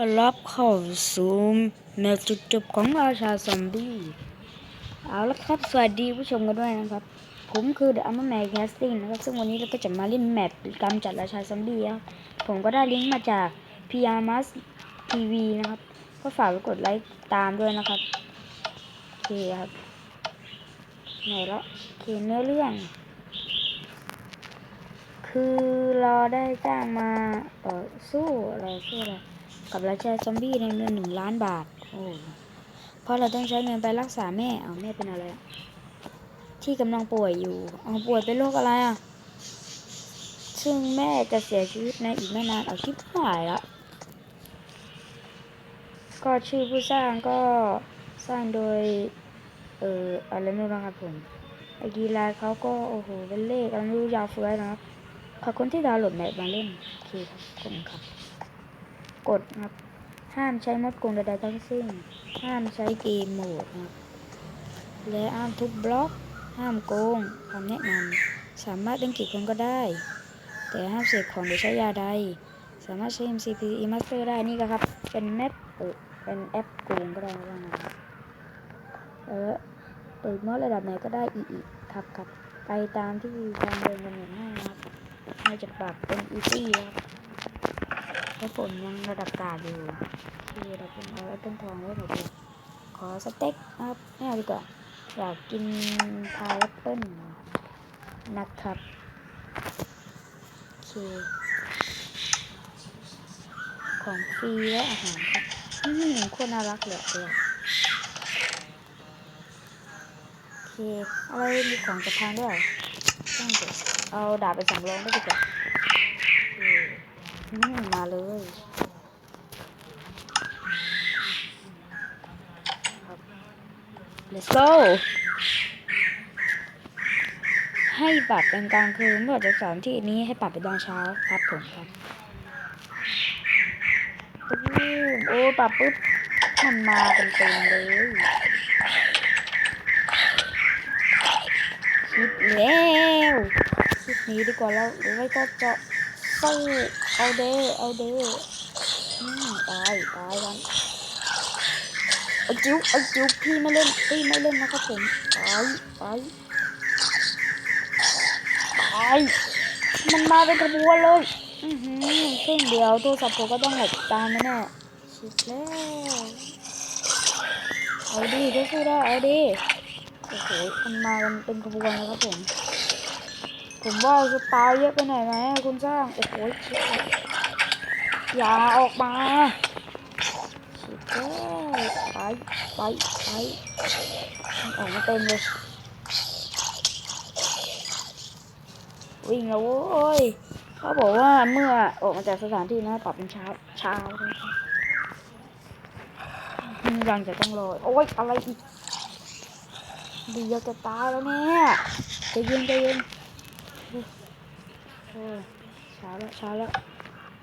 อรับเข้าสู่แนวจุดจบของราชาซอมบี้เอาละครับ สวัสดีผู้ชมกันด้วยนะครับ ผมคือเดอะอัมแมนแคสติ้งนะครับ ซึ่งวันนี้เราก็จะมาเล่นแมปกำจัดราชาซอมบี้ครับผมก็ได้ลิงก์มาจาก p r m a s TV นะครับ ก็ฝากไปกดไลค์ตามด้วยนะครับโอเคครับไหนละโอเคเนื้อเรื่อง คือเราได้จ้างมาต่อสู้อะไรสู้อะไร กับราชาซอมบี้ในเงินหนึ่งล้านบาท โอ้เพราะเราต้องใช้เงินไปรักษาแม่เอาแม่เป็นอะไรอะที่กำลังป่วยอยู่เอาป่วยเป็นโรคอะไรอะ ซึ่งแม่จะเสียชีวิตในอีกไม่นานเอาชิบหายละก็ชื่อผู้สร้างก็สร้างโดย เอ่ออะไรไม่รู้นะครับผมไอกีฬาเขาก็โอ้โหเป็นเลขอะไรไม่รู้ยาวเฟ้ยนะครับขอบคุณที่ดาวน์โหลดแมปมาเล่นโอเคครับขอบคุณครับ กดครับ ห้ามใช้มดโกงใดๆทั้งสิ้น ห้ามใช้เกมโหมดครับ และห้ามทุบบล็อก ห้ามโกงคำแนะนำสามารถเล่นกี่คนก็ได้ แต่ห้ามเสกของหรือใช้ยาใด สามารถใช้ MCP Master ได้นี่ก็ครับ เป็นแมปเออเป็นแอปโกงก็ได้ว่างั้นครับเออเปิดมดระดับไหนก็ได้อีอีครับครับไปตามที่ทางเดินกำหนดให้นะครับให้จะปรับเป็น easy นะครับ เพราะผมยังระดับกาดอยู่ที่เราเป็นเอาแอปเปิลทองไว้หมดเลยขอสเต็กครับไม่เอาดีกว่าอยากกินพายแอปเปิลนะครับโอเคของฟรีและอาหารครับนี่หนึ่งคนน่ารักเหลือเกินโอเคอะไรมีของจะพังด้วยเหรอางเอาดาบไปสำรองได้ดีกว่า มมาเลยครับ let's go ให้ปรับเป็นกลางคืนเมื่อจากสถานที่นี้ให้ปรับเป็นตอนเช้าครับผมครับโอ้ปรับปุ๊บมันมาเต็มเลยคิดแล้วคิดนี้ดีกว่าแล้วหรือไม่ก็จะสู้ เอาเด้เอาเดอืมตายตายกันไอ้จิ๋วไอ้จิ๋วพี่ไม่เล่นพี่ไม่เล่นนะครับผมตายตายตายมันมาเป็นขบวนเลยอือหือซึ่งเดี๋ยวโทรศัพท์ผมก็ต้องหลบตามแน่ชิดแล้วเอาดิก็สู้ได้เอาดิโอ้โหมันมาเป็นขบวนแล้วครับผม ผมว่าจะตายเยอะไปหน่อยไหมคุณสร้างโอ้โหชิบเลยอย่าออกมาชิบไปไปไปออกมาเต็มเลยวิ่งแล้วโว้ยเขาบอกว่าเมื่อออกมาจากสถานที่นะปรับเป็นเช้าเช้าด้วยครับยังจะต้องรอโอ้ยอะไรอีกดีจะจะตายแล้วเนี่ยใจเย็นใจเย็น โอ้ยเช้าแล้วเช้าแล้ว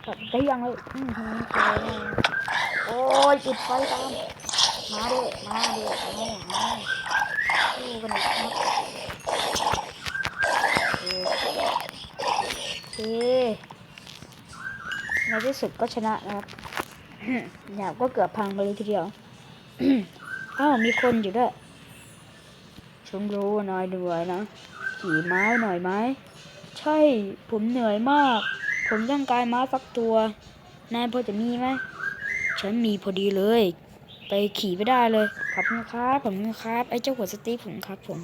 กลับได้ยังเลยอืมหืมเจอแล้วโอ้ยจุดไฟตามมาเด้มาเด้มาเด้มาสู้กันหน่อยครับโอเคในที่สุดก็ชนะนะครับหยาบก็เกือบพังไปเลยทีเดียวอ้าวมีคนอยู่ด้วยชมรู้ว่านายเหนื่อยนะขี่ม้าหน่อยไหม ช่ผมเหนื่อยมาก ผมต้องการม้าสักตัว นายพอจะมีไหม ฉันมีพอดีเลย ไปขี่ไปได้เลย ขอบคุณครับผมครับ ไอ้เจ้าหัวสตีผมครับผม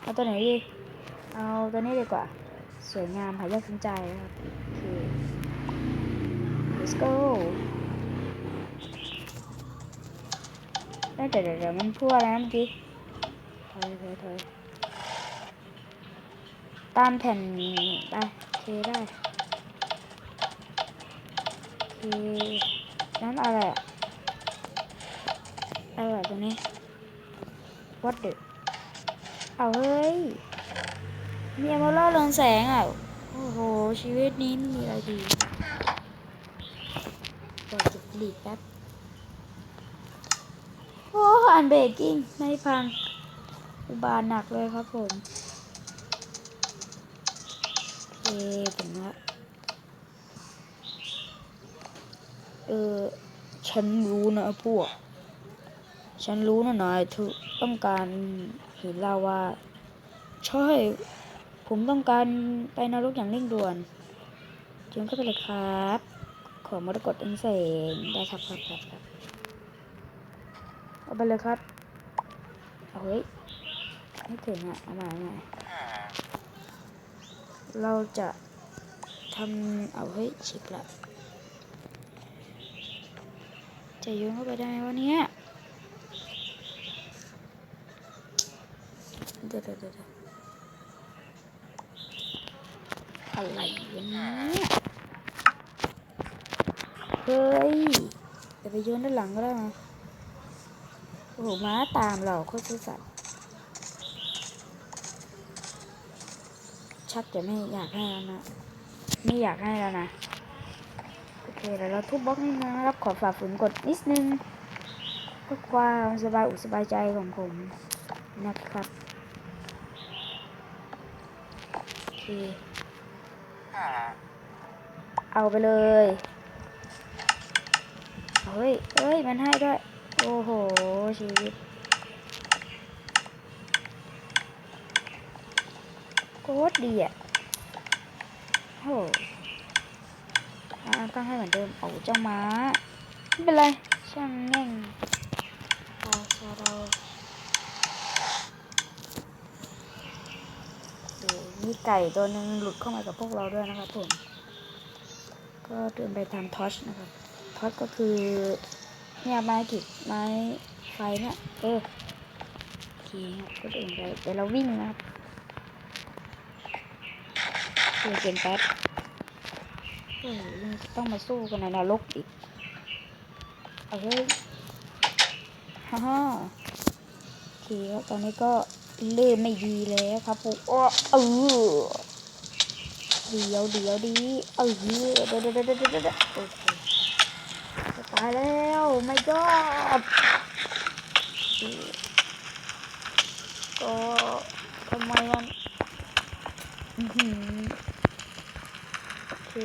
เอาตัวไหนดี เอาตัวนี้ดีกว่า สวยงามหายากสนใจนะครับ โอเค let's go เอ้ยเดี๋ยวเดี๋ยวเดี๋ยวมันพูดอะไรเมื่อกี้ถอยถอยถอย ตามแผ่นได้โอเคได้โอเคนั้นอะไรอะอะไรตัวนี้ what the เอาเฮ้ย มีอมล่าเรืองแสงอะ โอ้โห ชีวิตนี้มีอะไรดีเปิดจุดหลีกแป๊บ โอ้อันเบรกกิ้งไม่พังอุบาหนักเลยครับผม เคถึงละเออ ฉันรู้นะพวก ฉันรู้นะนายทุต้องการเห็นลาวาใช่ ผมต้องการไปนรกอย่างเร่งด่วนเชิญเข้าไปเลยครับ ขอมรกตอันแสงได้ครับครับครับครับเอาไปเลยครับเอาเฮ้ยไม่ถึงอะเอาม่เอาม่ เราจะทำเอาเฮ้ยชิบละ จะโยนเข้าไปได้ไหมวะเนี่ยเดี๋ยวเดี๋ยวเดี๋ยวเดี๋ยวอะไรวะเนี่ยเฮ้ยจะไปโยนด้านหลังก็ได้ไหมโอ้โหม้าตามเราโคตรสัตย์ ชักจะไม่อยากให้แล้วนะ ไม่อยากให้แล้วนะ โอเคเดี๋ยวเราทุบบล็อกนี่นะครับขอฝ่าฝืนกดนิดนึงเพื่อความสบายอกสบายใจของผมนะครับโอเคเอาไปเลยเฮ้ยเฮ้ย มันให้ด้วย โอ้โห ชีวิต โคตรดีอะโอ้โหอ่าต้งให้เหมือนเดิมเอาเจ้าม้าไม่เป็นไรช่างแม่งพอชาเราโอ้มีไก่ตัวหนึ่งหลุดเข้ามากับพวกเราด้วยนะครับผม ก็เดินไปทำทอชนะครับ ทอชก็คือ เนี่ยไม้กิดไม้ไฟเนี่ย เออโอเคครับก็เดินไปเดี๋ยวเราวิ่งนะครับ เดี๋ยวเกมแป๊บต้องมาสู้กันในนรกอีกเอเฮ้ยฮ่าฮ่าโอเคครับตอนนี้ก็เริ่มไม่ดีแล้วครับผมอ้อเออเดี๋ยวเดี๋ยวดีเออเดี๋ยวเดี๋ยวเดี๋ยวเดี๋ยวโอเคจะตายแล้วไม่ก็ก็ทำไมมันอือหือ ก็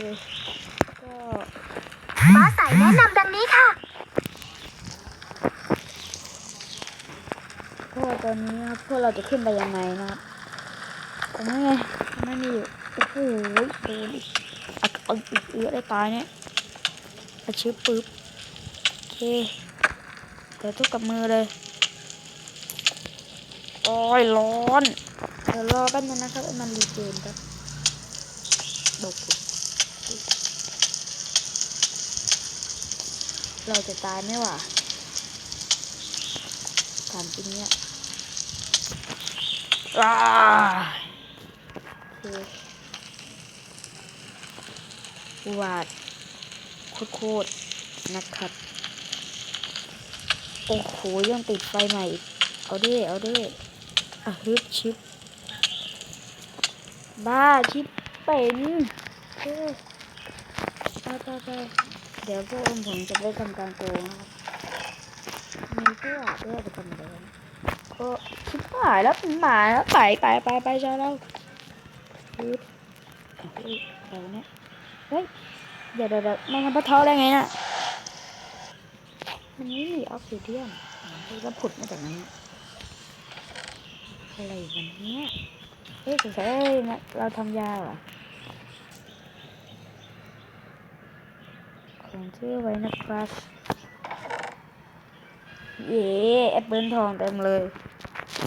ฟ้าใสแนะนำดังนี้ค่ะพว่าตอนนี้ครับพวกเราจะขึ้นไปยังไงนะครับตรงนี้ไงตรงนั้นมีอยู่โอ้โหโดนอีกอัดเอาอีกเอื้อได้ตายเนี่ยอาชิบปึ๊บโอเคเดี๋ยวทุบกับมือเลยโอ้ยร้อน เดี๋ยวรอแป๊บนึงนะครับให้มันรีเจนครับก เราจะตายไหมวะถามจริงเนี่ยอ้าโอเควาดโคตรนะครับ โอ้โหยังติดไฟใหม่อีกเอาดิเอาดิอะฮึบชิป บ้าชิปเป็นเออไปไปไป เดี๋ยวพวกผมจะไปทำการโกงนะครับมีเพื่อเพื่อไปทำเดินก็ชิบหายแล้วหมาแล้วไปไปไปไปใช่แล้วฮึบเฮ้ยอะไรวเนี่ยเฮ้ยเดี๋ยวเดี๋ยวมันทำปะเท้าได้ไงน่ะมันไม่มีออกซิเดียนมันก็ผุดมาจากนั้นอะอะไรกันเนี่ยเฮ้ยสงสัยเราทำยาเหรอ ของชื่อไว้นะครับ เย่แอปเปิลทองเต็มเลย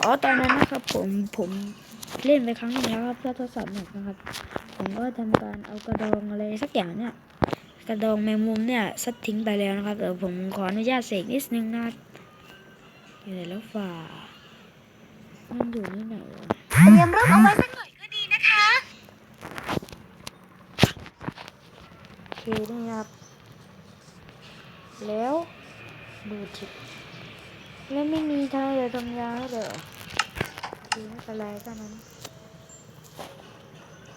อ๋อตอนนั้นนะครับผมผมเล่นไปครั้งนึงแล้วครับเพื่อทดสอบหนักนะครับ ผมก็ทำการเอากระดองอะไรสักอย่างเนี่ย กระดองแมงมุมเนี่ยซัดทิ้งไปแล้วนะครับเดี๋ยวผมขออนุญาตเสกนิดนึงนะอยู่ไหนแล้วฝ่ามันอยู่นี่ไหนวะเตรียมรถเอาไว้สักหน่อยก็ดีนะคะโอเคนี่ครับ แล้ว ดูจิแล้วไม่มีทางเลยทำยาให้เดี๋ยวดีไม่เป็นไรแค่นั้น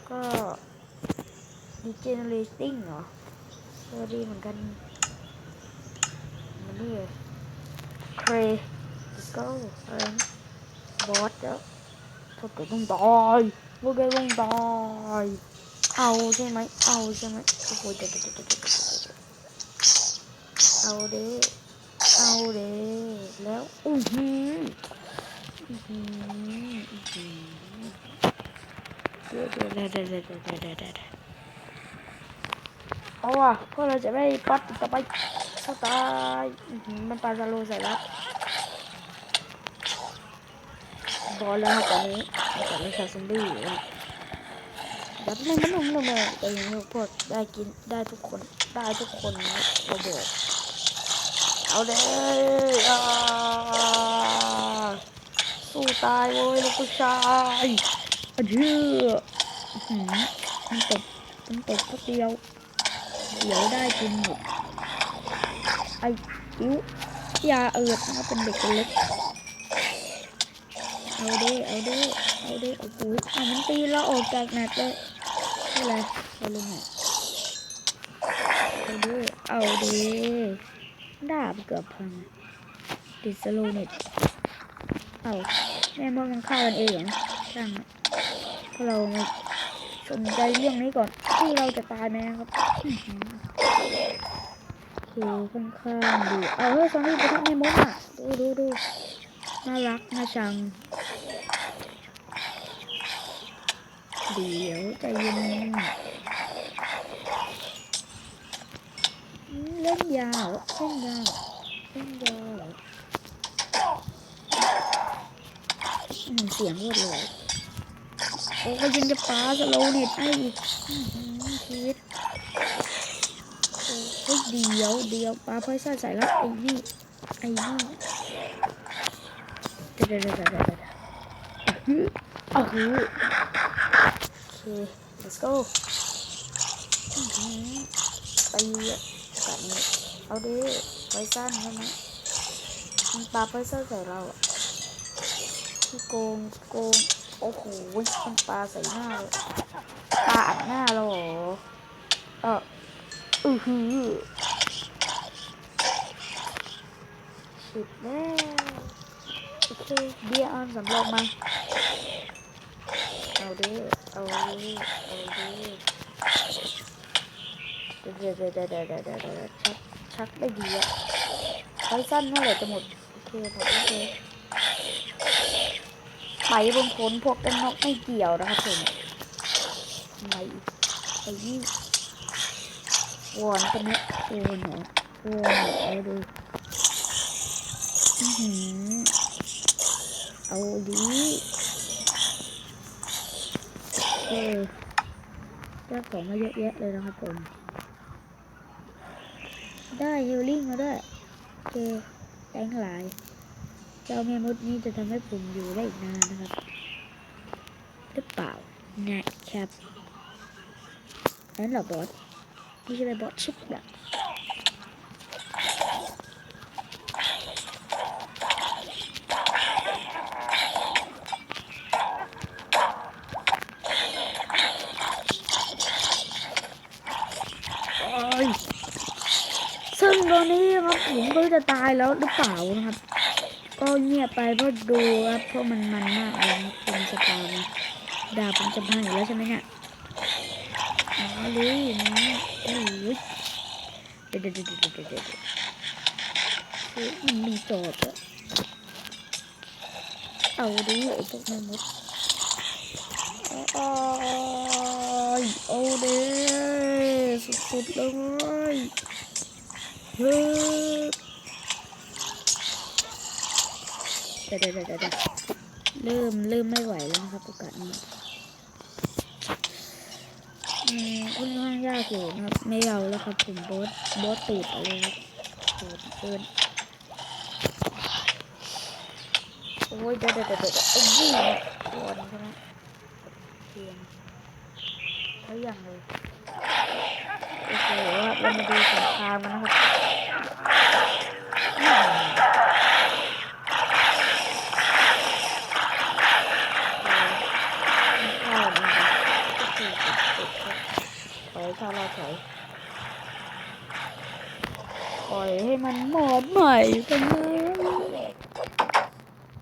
ก็ degenerating เหรอเออดีเหมือนกันมันนี่เลย cray go อะไรนะบอสแล้วพวกแกต้องตายพวกแกต้องตายเอาใช่ไหมเอาใช่ไหมโอ้โหเดี๋ยวเดี๋ยวเดี๋ยวเดี๋ยวเดี๋ยว เอาเด้เอาเด้แล้วอือหืออือหืออื้อเดี๋ยวเดี๋ยวเดี๋ยวเดี๋ยวเดี๋ยวเอาว่ะพวกเราจะไม่ปัดต่อไปก็ตายมันปลาซาโลใส่แล้วบอลแล้วตอนนี้ตอนนี้ชาซอนดี้อยู่แล้วแบบนึงมันนุ่มๆเลยแต่ยังไม่พอดได้กินได้ทุกคนได้ทุกคนนะระเบิด เอาเด้อสู้ตายเว้ยลูกผู้ชายอะเชื่ออื้อหือมันตกมันตกก็เดียวเดี๋ยวได้กินหมดไอ้อิ๋วยาเอิดนะเป็นเด็กคนเล็กเอาเด้เอาเด้เอาเด้โอ้โหเอามันตีเราออกจากแมตช์เลยอะไรเอาลงไหนเอาเด้เอาเด้ ดาบเกือบพังติดสโลเน็ตเอาแม่มดมันฆ่ากันเองช่างพวกเรามาสนใจเรื่องนี้ก่อนที่เราจะตายไหมครับอื้อค่อนข้างดีเอาเฮ้ยซอมบี้ไปทักแม่มดอะดูดูดูน่ารักน่าชังเดี๋ยวใจเย็นอืม เล่นยาวเล่นยาวเล่นยาวเสียงรวดเลยโอ้ก็ยังจะปาสโลเน็ตให้อีกชีวิตโอ้ยเดียวเดียวปาพ่ซ่าใส่แล้วไอ้นี่ไอ้นี่เดี๋ยวเดี๋ยวเดี๋ยวเดี๋ยวเดี๋ยวอ้าวฮือโอเค let's go อื้อหือตีอะ แบบนี้ เอาดิไว้สั้นใช่ไหมมันปาไว้สั้นใส่เราอะที่โกงโกง โอ้โหมันปาใส่หน้าเลยปาอัดหน้าเราเหรอเอออือหือสุดแล้วโอเคเบียร์ออนสำรองมาเอาดิเอาดิเอาดิ เดี๋ยวเดี๋ยวเดี๋ยวเดี๋ยวเดี๋ชักชักไม่ดีอะไฟสั้นเมื่าไหร่จะหมดโอเคหมดโอเคไหมบนงคนพวกกันนกไม่เกี่ยวนะครับผมไหไอ้นี่วอนกันนกโอ้โหโอ้โหดูอือเอาดีเออเจ้าของมาเยอะแยะเลยนะครับผม ได้ฮิลลิ่งมาด้วยโอเคแตงหลายเจ้าแม่มดนี้จะทำให้ผมอยู่ได้อีกนานนะครับหรือเปล่านะครับนั่นเหรอบอสนี่ใช่ไหมบอสชิปแบบโอ้ยซึ่งตอนนี้ครับผมก็จะตายแล้วหรือเปล่านะครับ ก็เงียบไปเพราะดูครับเพราะมันมันมากเลยครับเป็นสตาร์นะดาบผมจะพังอยู่แล้วใช่ไหมเนี่ยอ๋อรู้นะโอ้ยเดี๋ยวเดี๋ยวเดี๋ยวเดี๋ยวเดี๋ยวเดี๋ยวเฮ้ยมันมีจอบอะเอาดิไอ้พวกแม่มดโอ้ยโอ้เด้สุดๆเลยเฮ้ย เดี๋ยวเดี๋ยวเดี๋ยวเดี๋ยวเริ่มเริ่มไม่ไหวแล้วนะครับโอกาสนี้อืมค่อนข้างยากอยู่นะครับ ไม่เอาแล้วครับผมโบสโบสตูดเอาเลยครับโหดเกินโอ้ยเดี๋ยวเดี๋ยวเดี๋ยวเดี๋ยวไอ้ยี่เนี่ยวนใช่ไหมเพียงเขาอย่างเลยโอเคครับเรามาดูสงครามกันนะครับอืม เข้านะคะก็คือติดถอยเข้าราถอยปล่อยให้มันหมดใหม่ไปเลย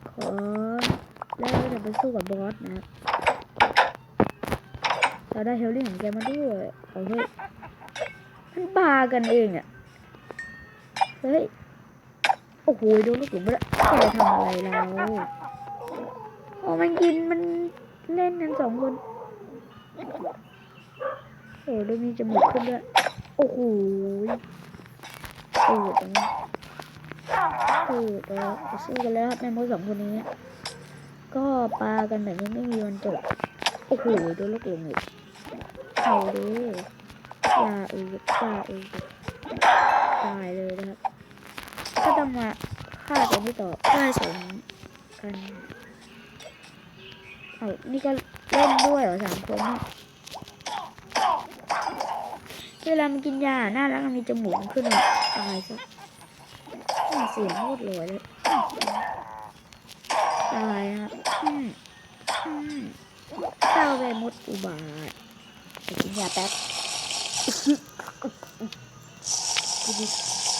ขอแล้วเราจะไปสู้กับบอสนะเราได้เฮลลิ่งของแกมาด้วยเอาเฮ้ยมันบากันเองอะเฮ้ยโอ้โหโดนลูกหลงไปแล้วแกทำอะไรเราโอ้มันกินมันเล่นกันสองคน โอ้ดูมีจมูกขึ้นด้วย โอ้โหตูดตรงนี้ตูดแล้วสู้กันแล้วครับแม่มดสองคนนี้ ก็ปากันแบบนี้ไม่มีวันจบ โอ้โหโดนลูกหลงอีกเอาดิอย่าเอออย่าเออตายเลยนะครับก็ต้องมาฆ่ากันที่ต่อฆ่าสองกัน เอานี่ก็เล่นด้วยเหรอสามคนเนี่ย เวลามันกินยาหน่ารักมันมีจมูกขึ้นมาตายซะเสียงโคตรรวยเลยตายนะครับเข้าไปมุดอุบาทไปกินยาแป๊บ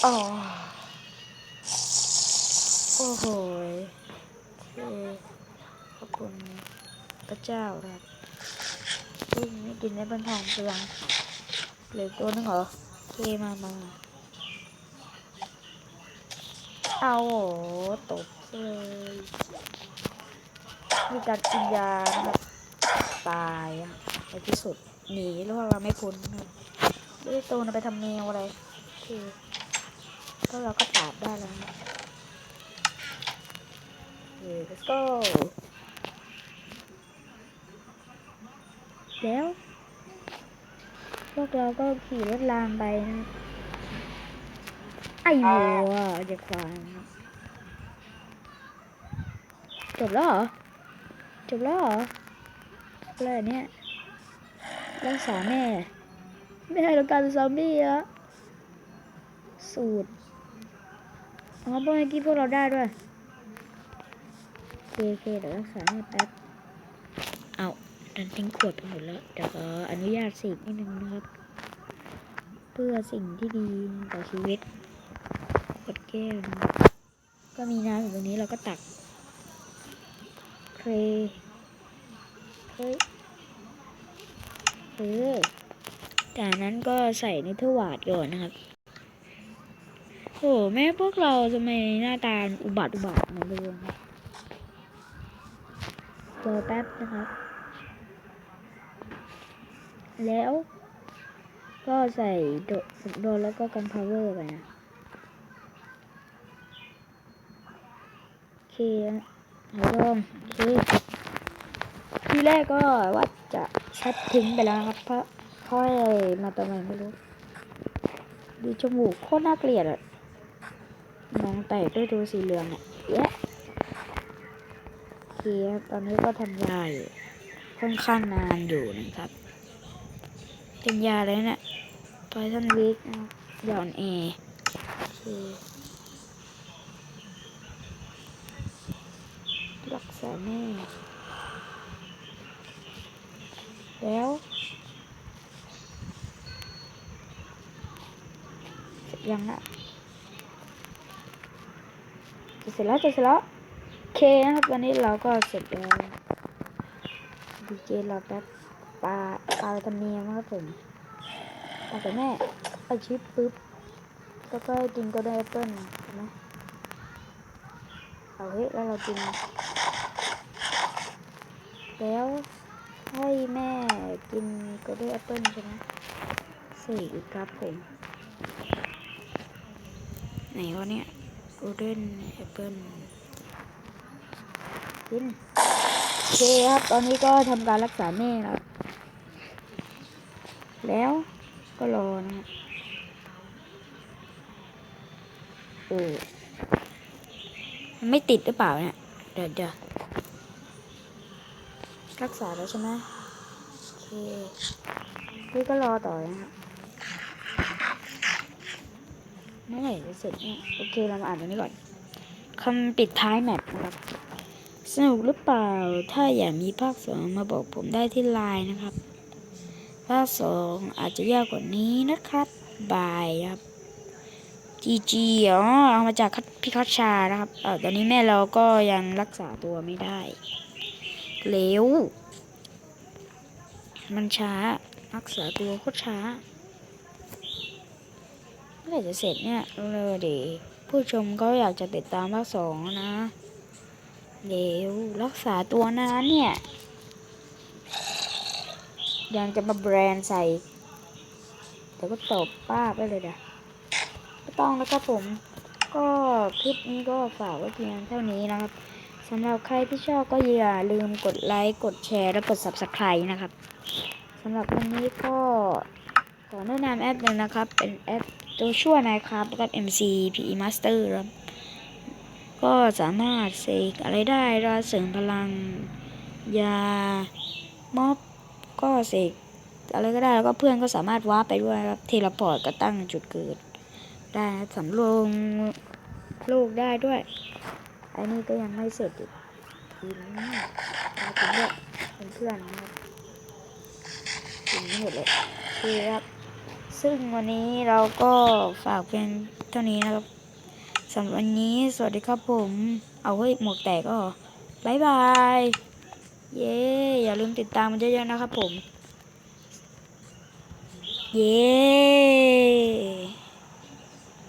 โอ้โหเท่ขอบคุณพระเจ้าครับพึ่งไม่กินได้บนทองเปลือง เหลือตัวนึงเหรอโอเคมามาเอาโหตบเลยมีการกินยานะครับตายในที่สุดหนีแล้วเราไม่พ้นนะไม่ได้ตนไปทำแนวอะไรคือก็เราก็ปราบได้แล้วเค let's go แล้ว พวกเราก็ขี่รถรางไปนะไอ้หัวจะควานนะจบแล้วเหรอ จบแล้วเหรออะไรเนี่ยรักษาแม่ ไม่ให้ต้องการซอมบี้อะสูตรอ๋อเมื่อกี้พวกเราได้ด้วยโอเคโอเคเดี๋ยวรักษาแม่แป๊บเอา ดันทิ้งขวดไปหมดแล้วเดี๋ยวขออนุญาตสินิดนึงนะครับ เพื่อสิ่งที่ดีต่อชีวิตกดแก้วก็มีน้ำอยู่ตรงนี้เราก็ตักเคเฮ้ยเออจากนั้นก็ใส่ในถ้วาดก่อนนะครับโอ้แม่พวกเราทำไมหน้าตาอุบัติอุบัติมาเลยครับรอแป๊บนะครับ แล้ว ก็ใส่โดโดนแล้วก็กันพาวเวอร์ไปนะโอเคเอาลองโอเคทีแรกก็ว่าจะชัดทิ้งไปแล้วครับ เพราะค่อยมาตอนไหนไม่รู้ ดูจมูกโคตรน่าเกลียดอะมองแตกด้วยตัวสีเหลืองอะแยะโอเคตอนนี้ก็ทำยายค่อนข้างนานอยู่นะครับ เป็นยาอะไรเนี่ยไพทอนวิกหย่อนเอโอเครักษาแม่ แล้วเสร็จยังอะจะเสร็จแล้วจะเสร็จแล้วโอเคนะครับวันนี้เราก็เสร็จแล้วดีเจเราแป๊บ ปลาปลาตะเนียมครับผมปลาแต่แม่เอาชิปปุ๊บแล้วก็กินก็ได้แอปเปิ้ลเห็นไหมเอาเฮ้ยแล้วเรากิน แล้วให้แม่กินก็ได้แอปเปิ้ลใช่ไหมสี่ครับผมไหนวะเนี่ย golden apple กินโอเคครับ ตอนนี้ก็ทำการรักษาแม่แล้ว แล้วก็รอนะฮะโอ้มันไม่ติดหรือเปล่าเนี่ย เดี๋ยวเดี๋ยวรักษาแล้วใช่ไหมโอเค นี่ก็รอต่อนะครับเมื่อไหร่จะเสร็จเนี่ยโอเค เรามาอ่านตรงนี้ก่อนคำปิดท้ายแมปนะครับ สนุกหรือเปล่า ถ้าอยากมีภาคสองมาบอกผมได้ที่ไลน์นะครับ ภาคสองอาจจะยากกว่านี้นะครับบายครับ GG อ๋อเอามาจากพิคัชชานะครับเออตอนนี้แม่เราก็ยังรักษาตัวไม่ได้เร็วมันช้ารักษาตัวโคตรช้าเมื่อไหร่จะเสร็จเนี่ยเลยดิผู้ชมก็อยากจะติดตามภาคสองนะเดี๋ยวรักษาตัวนานเนี่ย ยังจะมาแบรนด์ใส่แต่ก็ตบป้าไปเลยนะไม่ต้องแล้วครับผม ก็คลิปนี้ก็ฝากไว้เพียงเท่านี้นะครับสำหรับใครที่ชอบก็อย่าลืมกดไลค์ กดแชร์ และกด subscribe นะครับสำหรับวันนี้ก็ขอแนะนำแอปหนึ่งนะครับ เป็นแอปตัวช่วยนะครับกับ MC PE Master ครับก็สามารถเสกอะไรได้ราเสริมพลัง ยาม็อบ ก็เสกอะไรก็ได้แล้วก็เพื่อนก็สามารถว้าไปด้วยครับเทเลพอร์ตก็ตั้งจุดเกิด ได้สำรองลูกได้ด้วยอันนี้ก็ยังไม่เสร็จอีกทีนี้มาถึงเป็นเพื่อนนะครับถึงหมดเลยโอคครับ ซึ่งวันนี้เราก็ฝากเพียงเท่านี้นะครับสำหรับวันนี้สวัสดีครับผม เอาเฮ้ยหมวกแตกก็บายบาย เย้อย่าลืมติดตามมันเยอะๆนะครับผม เย้